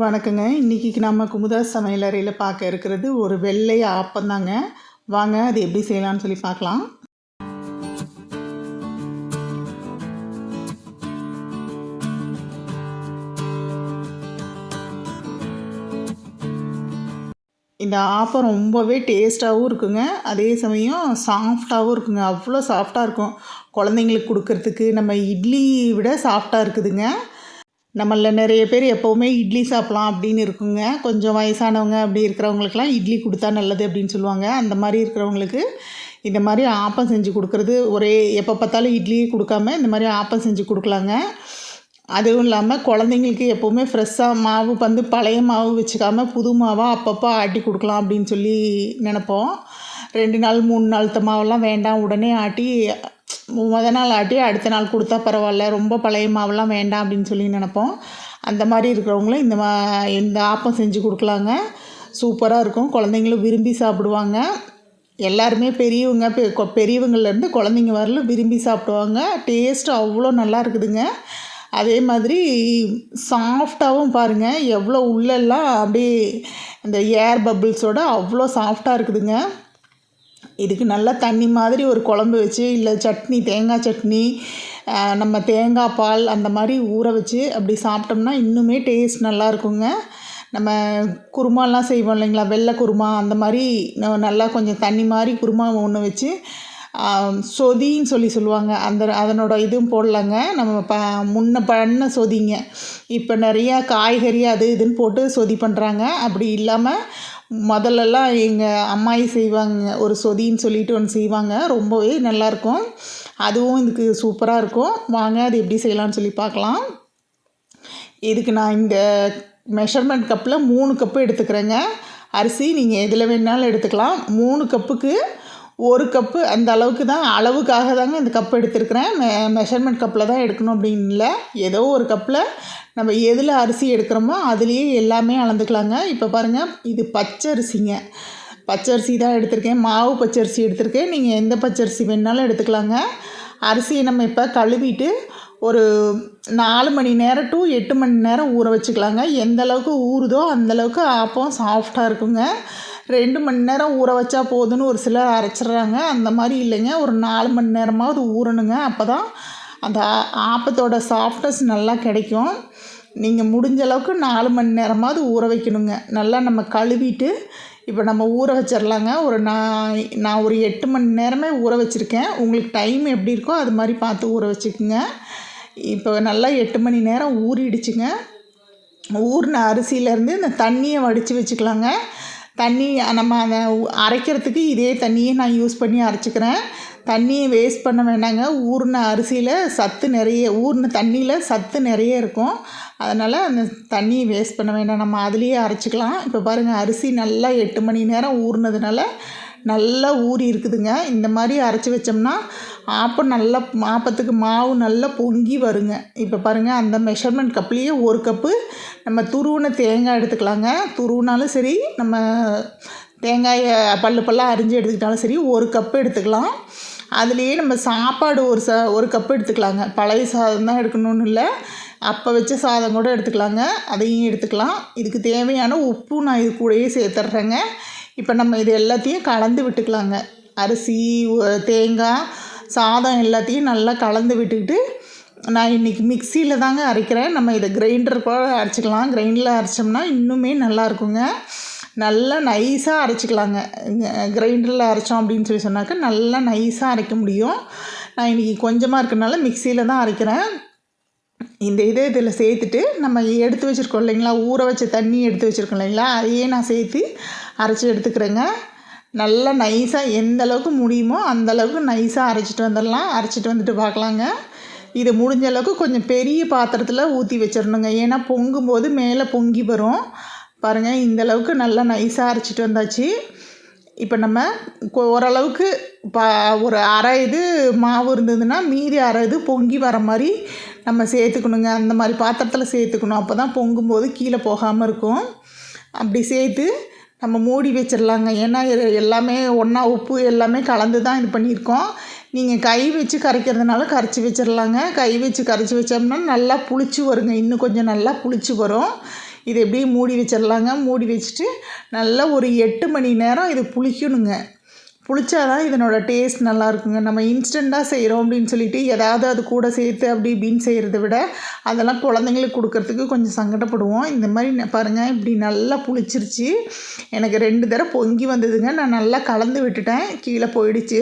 வணக்கங்க. இன்றைக்கி நம்ம குமுதா சமையலறையில் பார்க்க இருக்கிறது ஒரு வெள்ளை ஆப்பந்தாங்க வாங்க அது எப்படி செய்யலாம்னு சொல்லி பார்க்கலாம். இந்த ஆப்பம் ரொம்பவே டேஸ்ட்டாகவும் இருக்குங்க. அதே சமயம் சாஃப்டாகவும் இருக்குங்க. அவ்வளோ சாஃப்டாக இருக்கும். குழந்தைங்களுக்கு கொடுக்கறதுக்கு நம்ம இட்லி விட சாஃப்டாக இருக்குதுங்க. நம்மள நிறைய பேர் எப்போவுமே இட்லி சாப்பிட்லாம் அப்படின்னு இருக்குங்க. கொஞ்சம் வயசானவங்க அப்படி இருக்கிறவங்களுக்குலாம் இட்லி கொடுத்தா நல்லது அப்படின்னு சொல்லுவாங்க. அந்த மாதிரி இருக்கிறவங்களுக்கு இந்த மாதிரி ஆப்பம் செஞ்சு கொடுக்குறது ஒரே எப்போ பார்த்தாலும் இட்லியே கொடுக்காம இந்த மாதிரி ஆப்பம் செஞ்சு கொடுக்கலாங்க. அதுவும் இல்லாமல் குழந்தைங்களுக்கு எப்போவுமே ஃப்ரெஷ்ஷாக மாவு வந்து பழைய மாவு வச்சுக்காம புது மாவாக அப்பப்போ ஆட்டி கொடுக்கலாம் அப்படின்னு சொல்லி நினப்போம். ரெண்டு நாள் மூணு நாள் மாவெல்லாம் வேண்டாம். உடனே ஆட்டி முத நாள் ஆட்டி அடுத்த நாள் கொடுத்தா பரவாயில்ல ரொம்ப பழைய மாவெல்லாம் வேண்டாம் அப்படின்னு சொல்லி நினப்போம். அந்த மாதிரி இருக்கிறவங்களும் இந்த மா இந்த ஆப்பம் செஞ்சு கொடுக்கலாங்க. சூப்பராக இருக்கும். குழந்தைங்களும் விரும்பி சாப்பிடுவாங்க. எல்லாருமே பெரியவங்க பெ பெரியவங்கள்லேருந்து குழந்தைங்க வரலும் விரும்பி சாப்பிடுவாங்க. டேஸ்ட்டு அவ்வளோ நல்லா இருக்குதுங்க. அதே மாதிரி சாஃப்டாகவும் பாருங்கள் எவ்வளோ உள்ளெல்லாம் அப்படியே இந்த ஏர் பபிள்ஸோட அவ்வளோ சாஃப்டாக இருக்குதுங்க. இதுக்கு நல்லா தண்ணி மாதிரி ஒரு குழம்பு வச்சு இல்லை சட்னி தேங்காய் சட்னி நம்ம தேங்காய் பால் அந்த மாதிரி ஊற வச்சு அப்படி சாப்பிட்டோம்னா இன்னுமே டேஸ்ட் நல்லா இருக்குங்க. நம்ம குருமாலாம் செய்வோம் இல்லைங்களா? வெள்ளை குருமா அந்த மாதிரி நல்லா கொஞ்சம் தண்ணி மாதிரி குருமா ஒன்று வச்சு சொதின்னு சொல்லி சொல்லுவாங்க. அந்த அதனோட இதுவும் போடலாங்க. நம்ம ப முன்ன பண்ண சொதிங்க. இப்போ நிறையா காய்கறி அது இதுன்னு போட்டு சொதி பண்ணுறாங்க அப்படி இல்லாமல் முதல்லலாம் எங்கள் அம்மாயி செய்வாங்க ஒரு சொதின்னு சொல்லிட்டு ஒன்று செய்வாங்க. ரொம்பவே நல்லாயிருக்கும் அதுவும் இதுக்கு சூப்பராக இருக்கும். வாங்க அது எப்படி செய்யலாம்னு சொல்லி பார்க்கலாம். இதுக்கு நான் இந்த மெஷர்மெண்ட் கப்பில் மூணு கப்பு எடுத்துக்கிறேங்க. அரிசி நீங்கள் எதில் வேணாலும் எடுத்துக்கலாம். மூணு கப்புக்கு ஒரு கப்பு அந்த அளவுக்கு தான் அளவுக்காக தாங்க இந்த கப் எடுத்துருக்குறேன். மெ மெஷர்மெண்ட் கப்பில் தான் எடுக்கணும் அப்படின்னு இல்லை. ஏதோ ஒரு கப்பில் நம்ம எதில் அரிசி எடுக்கிறோமோ அதுலேயே எல்லாமே அளந்துக்கலாங்க. இப்போ பாருங்கள் இது பச்சரிசிங்க. பச்சரிசி தான் எடுத்திருக்கேன். மாவு பச்சரிசி எடுத்திருக்கேன். நீங்கள் எந்த பச்சரிசி வேணாலும் எடுத்துக்கலாங்க. அரிசியை நம்ம இப்போ கழுவிட்டு ஒரு நாலு மணி நேரம் டு எட்டு மணி நேரம் ஊற வச்சுக்கலாங்க. எந்த அளவுக்கு ஊறுதோ அந்தளவுக்கு ஆப்பம் சாஃப்டாக இருக்குங்க. ரெண்டு மணி நேரம் ஊற வச்சா போதும்னு ஒரு சிலர் அரைச்சிட்றாங்க. அந்த மாதிரி இல்லைங்க. ஒரு நாலு மணி நேரமாவது ஊறணுங்க. அப்போ தான் அந்த ஆப்பத்தோட சாஃப்ட்னஸ் நல்லா கிடைக்கும். நீங்கள் முடிஞ்ச அளவுக்கு நாலு மணி நேரமாவது ஊற வைக்கணுங்க. நல்லா நம்ம கழுவிட்டு இப்போ நம்ம ஊற வச்சிடலாங்க. ஒரு நான் நான் ஒரு எட்டு மணி நேரமே ஊற வச்சுருக்கேன். உங்களுக்கு டைம் எப்படி இருக்கோ அது மாதிரி பார்த்து ஊற வச்சுக்கோங்க. இப்போ நல்லா எட்டு மணி நேரம் ஊறிடுச்சுங்க. ஊறின அரிசியிலேருந்து இந்த தண்ணியை வடித்து வச்சுக்கலாங்க. தண்ணி நம்ம அதை அரைக்கிறதுக்கு இதே தண்ணியை நான் யூஸ் பண்ணி அரைச்சிக்கிறேன். தண்ணியை வேஸ்ட் பண்ண வேண்டாங்க ஊறின அரிசியில் சத்து நிறைய ஊறின தண்ணியில் சத்து நிறைய இருக்கும். அதனால் அந்த தண்ணியை வேஸ்ட் பண்ண வேண்டாம். நம்ம அதுலேயே அரைச்சிக்கலாம். இப்போ பாருங்கள் அரிசி நல்லா எட்டு மணி நேரம் ஊறினதுனால நல்லா ஊறி இருக்குதுங்க. இந்த மாதிரி அரைச்சி வச்சோம்னா ஆப்பம் நல்லா ஆப்பத்துக்கு மாவு நல்லா பொங்கி வருங்க. இப்போ பாருங்கள் அந்த மெஷர்மெண்ட் கப்லேயே ஒரு கப்பு நம்ம துருவின தேங்காய் எடுத்துக்கலாங்க. துருவினாலும் சரி நம்ம தேங்காயை பல்லு பல்லாக அரிஞ்சு எடுத்துக்கிட்டாலும் சரி ஒரு கப்பு எடுத்துக்கலாம். அதுலேயே நம்ம சாப்பாடு ஒரு ச ஒரு கப்பு எடுத்துக்கலாங்க. பழைய சாதம் தான் எடுக்கணும்னு இல்லை. அப்போ வச்ச சாதம் கூட எடுத்துக்கலாங்க. அதையும் எடுத்துக்கலாம். இதுக்கு தேவையான உப்பு நான் இது கூடயே சேர்த்துட்றேங்க இப்போ நம்ம இது எல்லாத்தையும் கலந்து விட்டுக்கலாங்க. அரிசி தேங்காய் சாதம் எல்லாத்தையும் நல்லா கலந்து விட்டுக்கிட்டு நான் இன்றைக்கி மிக்சியில் தாங்க அரைக்கிறேன். நம்ம இதை கிரைண்டர் கூட அரைச்சிக்கலாம். கிரைண்டரில் அரைச்சோம்னா இன்னுமே நல்லா இருக்குங்க. நல்லா நைஸாக அரைச்சிக்கலாங்க. கிரைண்டரில் அரைச்சோம் அப்படின்னு சொல்லி சொன்னாக்க நல்லா நைஸாக அரைக்க முடியும். நான் இன்றைக்கி கொஞ்சமாக இருக்கனால மிக்சியில் தான் அரைக்கிறேன். இந்த இதை இதில் சேர்த்துட்டு நம்ம எடுத்து வச்சுருக்கோம் இல்லைங்களா? ஊற வச்ச தண்ணி எடுத்து வச்சுருக்கோம் இல்லைங்களா? அதையே நான் சேர்த்து அரைச்சி எடுத்துக்கிறேங்க. நல்லா நைஸாக எந்த அளவுக்கு முடியுமோ அந்த அளவுக்கு நைஸாக அரைச்சிட்டு வந்துடலாம். அரைச்சிட்டு வந்துட்டு பார்க்கலாங்க. இது முடிஞ்ச அளவுக்கு கொஞ்சம் பெரிய பாத்திரத்தில் ஊற்றி வச்சிடணுங்க. ஏன்னா பொங்கும்போது மேலே பொங்கி வரும். பாருங்கள் இந்த அளவுக்கு நல்லா நைஸாக அரைச்சிட்டு வந்தாச்சு. இப்போ நம்ம ஓரளவுக்கு பா ஒரு அரை இது மாவு இருந்ததுன்னா மீதி அரை இது பொங்கி வர மாதிரி நம்ம சேர்த்துக்கணுங்க. அந்த மாதிரி பாத்திரத்தில் சேர்த்துக்கணும். அப்போ தான் பொங்கும்போது கீழே போகாமல் இருக்கும். அப்படி சேர்த்து நம்ம மூடி வச்சிடலாங்க. ஏன்னா இது எல்லாமே ஒன்றா உப்பு எல்லாமே கலந்து தான் இது பண்ணியிருக்கோம். நீங்கள் கை வச்சு கரைக்கிறதுனால கரைச்சி வச்சிடலாங்க. கை வச்சு கரைச்சி வச்சோம்னா நல்லா புளிச்சு வருங்க. இன்னும் கொஞ்சம் நல்லா புளிச்சு வரும். இது எப்படியும் மூடி வச்சிடலாங்க. மூடி வச்சுட்டு நல்லா ஒரு எட்டு மணி நேரம் இது புளிக்கணுங்க. புளிச்சாதான் இதனோட டேஸ்ட் நல்லா இருக்குங்க நம்ம இன்ஸ்டண்ட்டாக செய்கிறோம் அப்படின்னு சொல்லிட்டு ஏதாவது அது கூட சேர்த்து அப்படி இப்படின்னு செய்கிறத விட அதெல்லாம் குழந்தைங்களுக்கு கொடுக்கறதுக்கு கொஞ்சம் சங்கடப்படுவோம். இந்த மாதிரி பாருங்கள் இப்படி நல்லா புளிச்சிருச்சு. எனக்கு ரெண்டு தடவை பொங்கி வந்ததுங்க. நான் நல்லா கலந்து விட்டுட்டேன். கீழே போயிடுச்சு.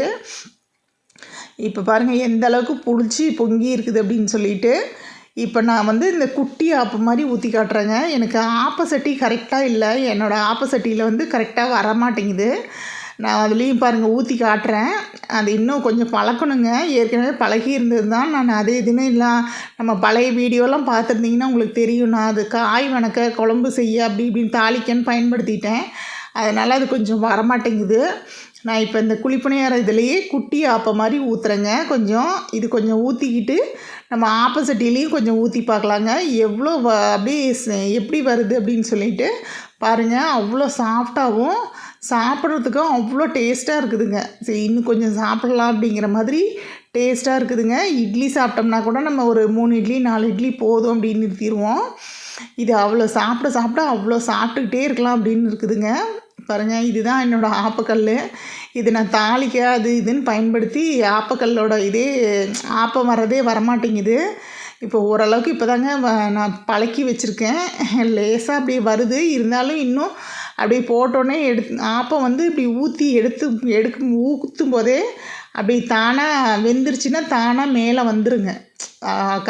இப்போ பாருங்கள் எந்த அளவுக்கு புளிச்சு பொங்கி இருக்குது அப்படின்னு சொல்லிட்டு இப்போ நான் வந்து இந்த குட்டி ஆப்பு மாதிரி ஊற்றி காட்டுறேங்க. எனக்கு ஆப்ப சட்டி கரெக்டாக இல்லை. என்னோடய ஆப்ப சட்டியில் வந்து கரெக்டாக வர மாட்டேங்குது நான் அதுலேயும் பாருங்கள் ஊற்றி காட்டுறேன். அது இன்னும் கொஞ்சம் பழக்கணுங்க. ஏற்கனவே பழகி இருந்தது தான் நான் அதே இதுன்னு இல்லை நம்ம பழைய வீடியோலாம் பார்த்துருந்தீங்கன்னா உங்களுக்கு தெரியும். நான் அது காய் வணக்க குழம்பு செய்ய அப்படி இப்படின்னு தாளிக்கன்னு பயன்படுத்திட்டேன். அதனால் அது கொஞ்சம் வரமாட்டேங்குது. நான் இப்போ இந்த குழிப்பணியார இதுலேயே குட்டி ஆப்ப மாதிரி ஊற்றுறேங்க கொஞ்சம் இது கொஞ்சம் ஊற்றிக்கிட்டு நம்ம ஆப்போசிட்டிலையும் கொஞ்சம் ஊற்றி பார்க்கலாங்க. எவ்வளோ வ அப்படியே எப்படி வருது அப்படின்னு சொல்லிட்டு பாருங்கள் அவ்வளோ சாஃப்டாகவும் சாப்பிட்றதுக்கும் அவ்வளோ டேஸ்ட்டாக இருக்குதுங்க. சரி இன்னும் கொஞ்சம் சாப்பிடலாம் அப்படிங்கிற மாதிரி டேஸ்ட்டாக இருக்குதுங்க. இட்லி சாப்பிட்டோம்னா கூட நம்ம ஒரு மூணு இட்லி நாலு இட்லி போதும் அப்படின்னு நிறுத்திடுவோம். இது அவ்வளோ சாப்பிட சாப்பிட அவ்வளோ சாப்பிட்டுக்கிட்டே இருக்கலாம் அப்படின்னு இருக்குதுங்க. பாருங்கள் இதுதான் என்னோடய ஆப்பக்கல். இது நான் தாளிக்க அது இதுன்னு பயன்படுத்தி ஆப்பக்கல்லோட இதே ஆப்பம் வரதே வரமாட்டேங்குது. இப்போ ஓரளவுக்கு இப்போ தாங்க நான் பழக்கி வச்சுருக்கேன். லேசாக அப்படியே வருது. இருந்தாலும் இன்னும் அப்படியே போட்டோன்னே எடுத்து ஆப்பம் வந்து இப்படி ஊற்றி எடுத்து எடுக்கும் ஊற்றும் போதே அப்படி தானாக வெந்துருச்சுன்னா தானாக மேலே வந்துருங்க.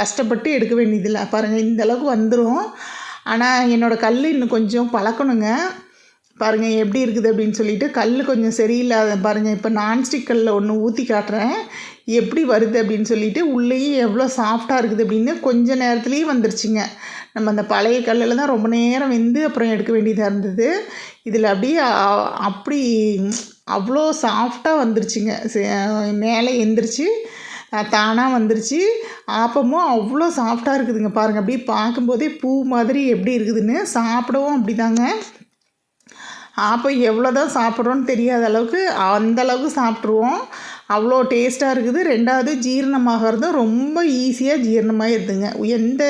கஷ்டப்பட்டு எடுக்க வேண்டியதில்லை. பாருங்கள் இந்த அளவுக்கு வந்துடும் ஆனால் என்னோடய கல் இன்னும் கொஞ்சம் பழக்கணுங்க. பாருங்கள் எப்படி இருக்குது அப்படின்னு சொல்லிட்டு கல் கொஞ்சம் சரியில்லாத பாருங்கள் இப்போ நான்ஸ்டிக் கல்லில் ஒன்று ஊற்றி காட்டுறேன். எப்படி வருது அப்படின்னு சொல்லிட்டு உள்ளேயும் எவ்வளோ சாஃப்டாக இருக்குது அப்படின்னு கொஞ்ச நேரத்துலேயே வந்துருச்சுங்க. நம்ம அந்த பழைய கல்லில் தான் ரொம்ப நேரம் வெந்து அப்புறம் எடுக்க வேண்டியதாக இருந்தது. இதில் அப்படியே அப்படி அவ்வளோ சாஃப்டாக வந்துருச்சுங்க. சே- மேலே எந்திரிச்சு தானாக வந்துருச்சு. ஆப்பமும் அவ்வளோ சாஃப்டாக இருக்குதுங்க பாருங்கள் அப்படியே பார்க்கும்போதே பூ மாதிரி எப்படி இருக்குதுன்னு சாப்பிடவும் அப்படிதாங்க. ஆப்பம் எவ்வளோ தான் சாப்பிட்றோன்னு தெரியாத அளவுக்கு அந்தளவுக்கு சாப்பிட்ருவோம். அவ்வளோ டேஸ்ட்டாக இருக்குது. ரெண்டாவது ஜீரணமாகறதும் ரொம்ப ஈஸியாக ஜீரணமாகிடுதுங்க எந்த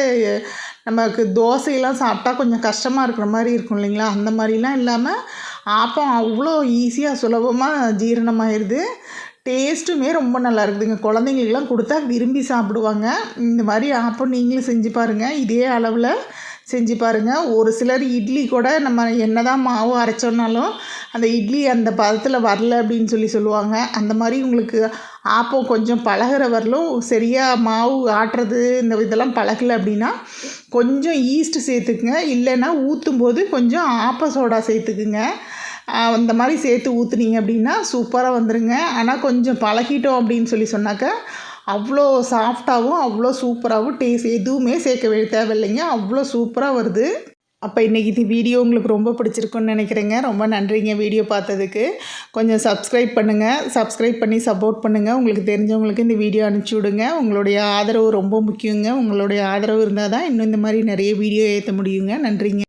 நமக்கு தோசையெல்லாம் சாப்பிட்டா கொஞ்சம் கஷ்டமாக இருக்கிற மாதிரி இருக்கும் இல்லைங்களா? அந்த மாதிரிலாம் இல்லாமல் ஆப்பம் அவ்வளோ ஈஸியாக சுலபமாக ஜீரணமாகிடுது டேஸ்ட்டுமே ரொம்ப நல்லா இருக்குதுங்க. குழந்தைங்களுக்குலாம் கொடுத்தா விரும்பி சாப்பிடுவாங்க. இந்த மாதிரி ஆப்பம் நீங்களும் செஞ்சு பாருங்கள் இதே அளவில் செஞ்சு பாருங்கள் ஒரு சிலர் இட்லி கூட நம்ம என்னதான் மாவு அரைச்சோன்னாலும் அந்த இட்லி அந்த பதத்தில் வரல அப்படின்னு சொல்லி சொல்லுவாங்க. அந்த மாதிரி உங்களுக்கு ஆப்பம் கொஞ்சம் பழகுற வரலும் சரியாக மாவு ஆட்டுறது இந்த இதெல்லாம் பழகலை அப்படின்னா கொஞ்சம் ஈஸ்ட்டு சேர்த்துக்குங்க. இல்லைன்னா ஊற்றும் போது கொஞ்சம் ஆப்ப சோடா சேர்த்துக்குங்க. அந்த மாதிரி சேர்த்து ஊற்றுனீங்க அப்படின்னா சூப்பராக வந்துடுங்க ஆனால் கொஞ்சம் பழகிட்டோம் அப்படின்னு சொல்லி சொன்னாக்க அவ்வளோ சாஃப்டாகவும் அவ்வளோ சூப்பராகவும் டேஸ்ட் எதுவுமே சேர்க்க தேவையில்லைங்க. அவ்வளோ சூப்பராக வருது. அப்போ இன்றைக்கி இது வீடியோ உங்களுக்கு ரொம்ப பிடிச்சிருக்குன்னு நினைக்கிறேங்க. ரொம்ப நன்றிங்க வீடியோ பார்த்ததுக்கு. கொஞ்சம் சப்ஸ்கிரைப் பண்ணுங்கள் சப்ஸ்கிரைப் பண்ணி சப்போர்ட் பண்ணுங்கள் உங்களுக்கு தெரிஞ்சவங்களுக்கு இந்த வீடியோ அனுப்பிச்சி விடுங்க. உங்களுடைய ஆதரவு ரொம்ப முக்கியங்க. உங்களுடைய ஆதரவு இருந்தால் தான் இன்னும் இந்த மாதிரி நிறைய வீடியோ ஏற்ற முடியுங்க. நன்றிங்க.